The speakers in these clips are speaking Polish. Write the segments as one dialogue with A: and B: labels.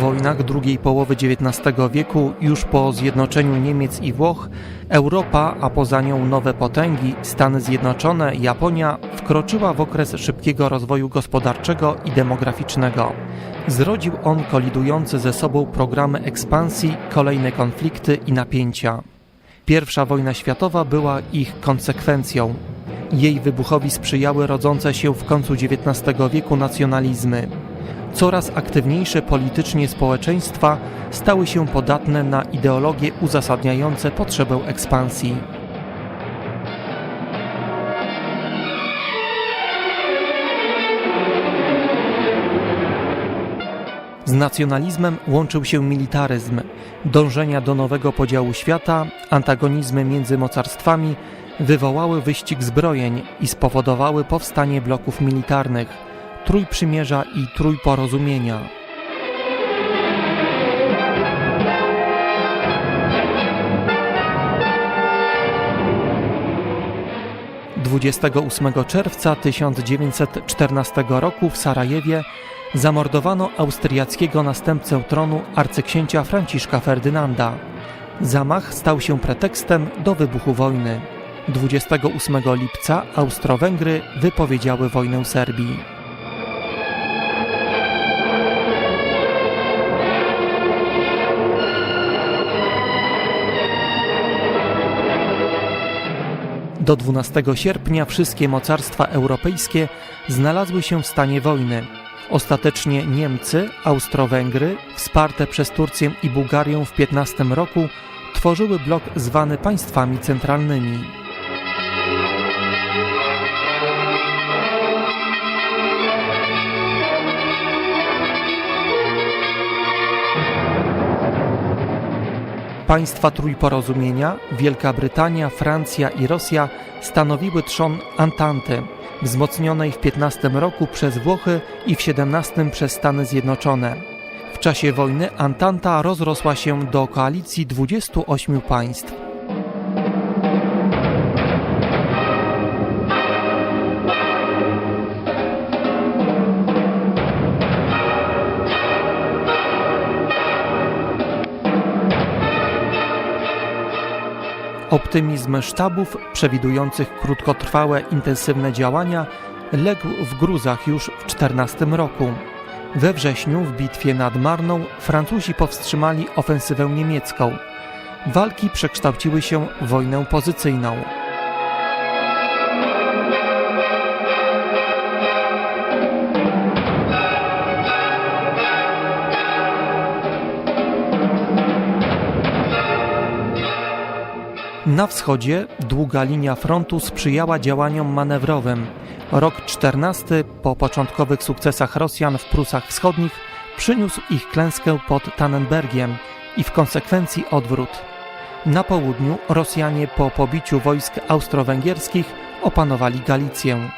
A: Wojnach drugiej połowy XIX wieku, już po zjednoczeniu Niemiec i Włoch, Europa, a poza nią nowe potęgi, Stany Zjednoczone, Japonia, wkroczyła w okres szybkiego rozwoju gospodarczego i demograficznego. Zrodził on kolidujące ze sobą programy ekspansji, kolejne konflikty i napięcia. Pierwsza wojna światowa była ich konsekwencją. Jej wybuchowi sprzyjały rodzące się w końcu XIX wieku nacjonalizmy. Coraz aktywniejsze politycznie społeczeństwa stały się podatne na ideologie uzasadniające potrzebę ekspansji. Z nacjonalizmem łączył się militaryzm, dążenia do nowego podziału świata, antagonizmy między mocarstwami wywołały wyścig zbrojeń i spowodowały powstanie bloków militarnych, Trójprzymierza i Trójporozumienia. 28 czerwca 1914 roku w Sarajewie zamordowano austriackiego następcę tronu arcyksięcia Franciszka Ferdynanda. Zamach stał się pretekstem do wybuchu wojny. 28 lipca Austro-Węgry wypowiedziały wojnę Serbii. Do 12 sierpnia wszystkie mocarstwa europejskie znalazły się w stanie wojny. Ostatecznie Niemcy, Austro-Węgry, wsparte przez Turcję i Bułgarię w 15 roku, tworzyły blok zwany państwami centralnymi. Państwa Trójporozumienia, Wielka Brytania, Francja i Rosja stanowiły trzon Antanty, wzmocnionej w 15 roku przez Włochy i w 17 przez Stany Zjednoczone. W czasie wojny Antanta rozrosła się do koalicji 28 państw. Optymizm sztabów przewidujących krótkotrwałe, intensywne działania legł w gruzach już w 14 roku. We wrześniu w bitwie nad Marną Francuzi powstrzymali ofensywę niemiecką. Walki przekształciły się w wojnę pozycyjną. Na wschodzie długa linia frontu sprzyjała działaniom manewrowym. Rok 14 po początkowych sukcesach Rosjan w Prusach Wschodnich przyniósł ich klęskę pod Tannenbergiem i w konsekwencji odwrót. Na południu Rosjanie po pobiciu wojsk austro-węgierskich opanowali Galicję.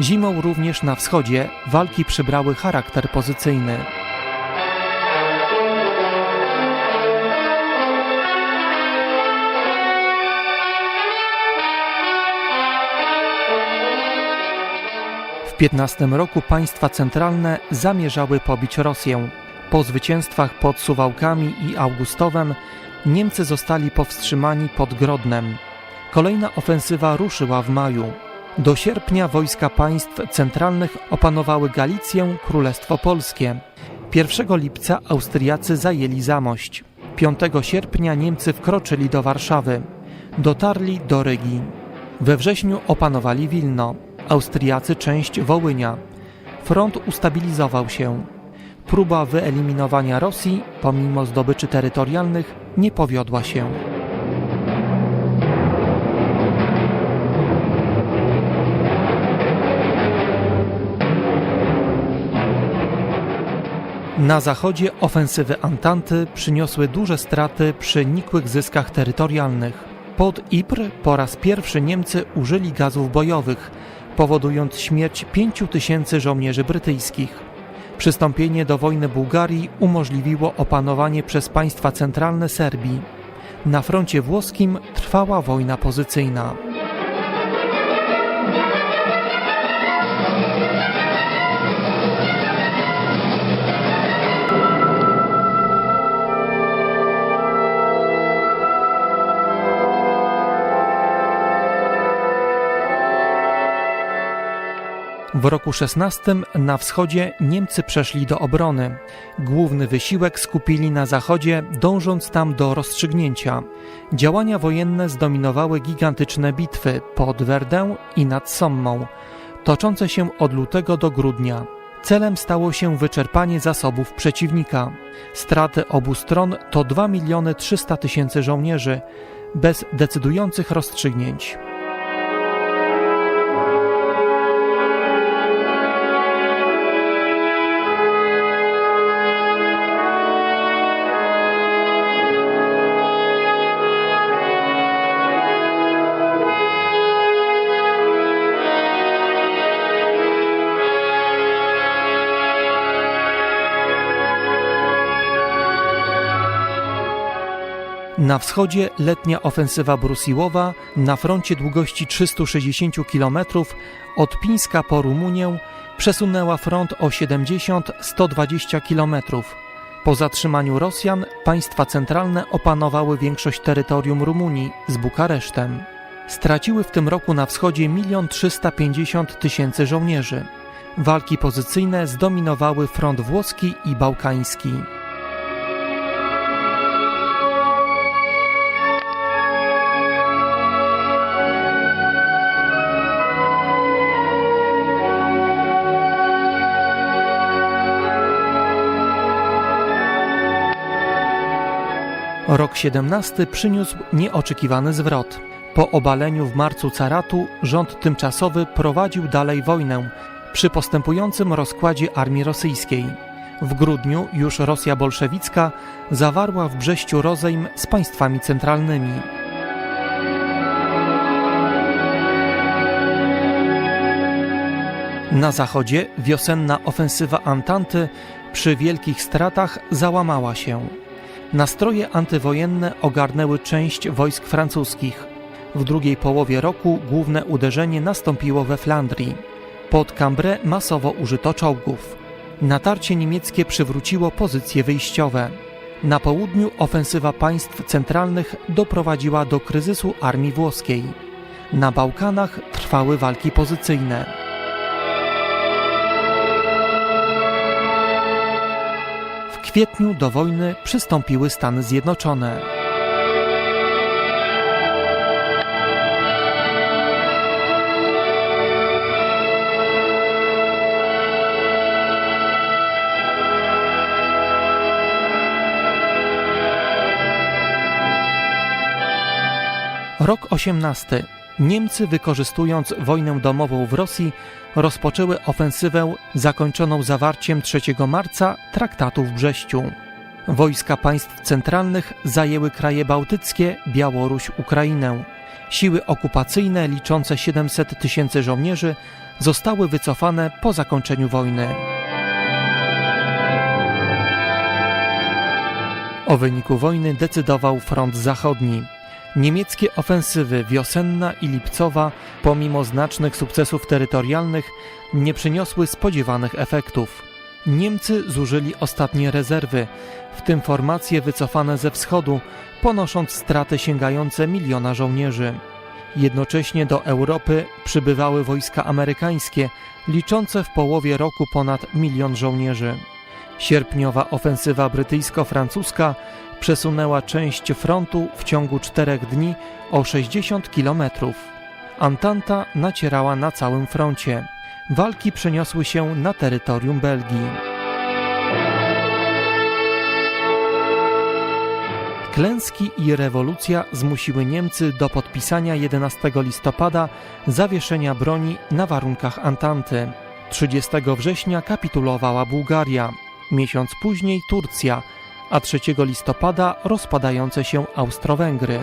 A: Zimą również na wschodzie walki przybrały charakter pozycyjny. 15 roku państwa centralne zamierzały pobić Rosję. Po zwycięstwach pod Suwałkami i Augustowem Niemcy zostali powstrzymani pod Grodnem. Kolejna ofensywa ruszyła w maju. Do sierpnia wojska państw centralnych opanowały Galicję, Królestwo Polskie. 1 lipca Austriacy zajęli Zamość. 5 sierpnia Niemcy wkroczyli do Warszawy. Dotarli do Rygi. We wrześniu opanowali Wilno. Austriacy część Wołynia. Front ustabilizował się. Próba wyeliminowania Rosji, pomimo zdobyczy terytorialnych, nie powiodła się. Na zachodzie ofensywy Antanty przyniosły duże straty przy nikłych zyskach terytorialnych. Pod Ypres po raz pierwszy Niemcy użyli gazów bojowych, powodując śmierć 5 tysięcy żołnierzy brytyjskich. Przystąpienie do wojny Bułgarii umożliwiło opanowanie przez państwa centralne Serbii. Na froncie włoskim trwała wojna pozycyjna. W roku 16 na wschodzie Niemcy przeszli do obrony. Główny wysiłek skupili na zachodzie, dążąc tam do rozstrzygnięcia. Działania wojenne zdominowały gigantyczne bitwy pod Verdun i nad Sommą, toczące się od lutego do grudnia. Celem stało się wyczerpanie zasobów przeciwnika. Straty obu stron to 2 miliony 300 tysięcy żołnierzy, bez decydujących rozstrzygnięć. Na wschodzie letnia ofensywa brusiłowa na froncie długości 360 km od Pińska po Rumunię przesunęła front o 70-120 km. Po zatrzymaniu Rosjan państwa centralne opanowały większość terytorium Rumunii z Bukaresztem. Straciły w tym roku na wschodzie 1 350 tysięcy żołnierzy. Walki pozycyjne zdominowały front włoski i bałkański. Rok 17 przyniósł nieoczekiwany zwrot. Po obaleniu w marcu caratu rząd tymczasowy prowadził dalej wojnę przy postępującym rozkładzie armii rosyjskiej. W grudniu już Rosja bolszewicka zawarła w Brześciu rozejm z państwami centralnymi. Na zachodzie wiosenna ofensywa Antanty przy wielkich stratach załamała się. Nastroje antywojenne ogarnęły część wojsk francuskich. W drugiej połowie roku główne uderzenie nastąpiło we Flandrii. Pod Cambrai masowo użyto czołgów. Natarcie niemieckie przywróciło pozycje wyjściowe. Na południu ofensywa państw centralnych doprowadziła do kryzysu armii włoskiej. Na Bałkanach trwały walki pozycyjne. Kwietniu do wojny przystąpiły Stany Zjednoczone. Rok 18. Niemcy, wykorzystując wojnę domową w Rosji, rozpoczęły ofensywę zakończoną zawarciem 3 marca traktatu w Brześciu. Wojska państw centralnych zajęły kraje bałtyckie, Białoruś, Ukrainę. Siły okupacyjne liczące 700 tysięcy żołnierzy zostały wycofane po zakończeniu wojny. O wyniku wojny decydował front zachodni. Niemieckie ofensywy wiosenna i lipcowa, pomimo znacznych sukcesów terytorialnych, nie przyniosły spodziewanych efektów. Niemcy zużyli ostatnie rezerwy, w tym formacje wycofane ze wschodu, ponosząc straty sięgające miliona żołnierzy. Jednocześnie do Europy przybywały wojska amerykańskie, liczące w połowie roku ponad milion żołnierzy. Sierpniowa ofensywa brytyjsko-francuska przesunęła część frontu w ciągu czterech dni o 60 kilometrów. Antanta nacierała na całym froncie. Walki przeniosły się na terytorium Belgii. Klęski i rewolucja zmusiły Niemcy do podpisania 11 listopada zawieszenia broni na warunkach Antanty. 30 września kapitulowała Bułgaria. Miesiąc później Turcja, a 3 listopada rozpadające się Austro-Węgry.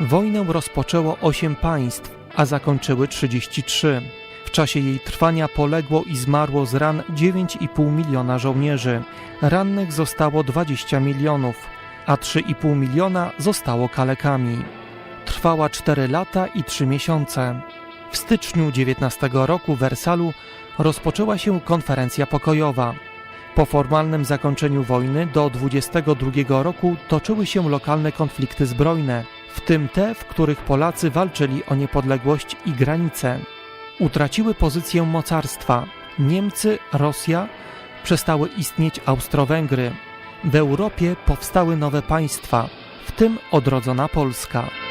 A: Wojnę rozpoczęło 8 państw, a zakończyły 33. W czasie jej trwania poległo i zmarło z ran 9,5 miliona żołnierzy. Rannych zostało 20 milionów, a 3,5 miliona zostało kalekami. Trwała 4 lata i 3 miesiące. W styczniu 19 roku w Wersalu rozpoczęła się konferencja pokojowa. Po formalnym zakończeniu wojny do 22 roku toczyły się lokalne konflikty zbrojne, w tym te, w których Polacy walczyli o niepodległość i granice. Utraciły pozycję mocarstwa. Niemcy, Rosja, przestały istnieć Austro-Węgry. W Europie powstały nowe państwa, w tym odrodzona Polska.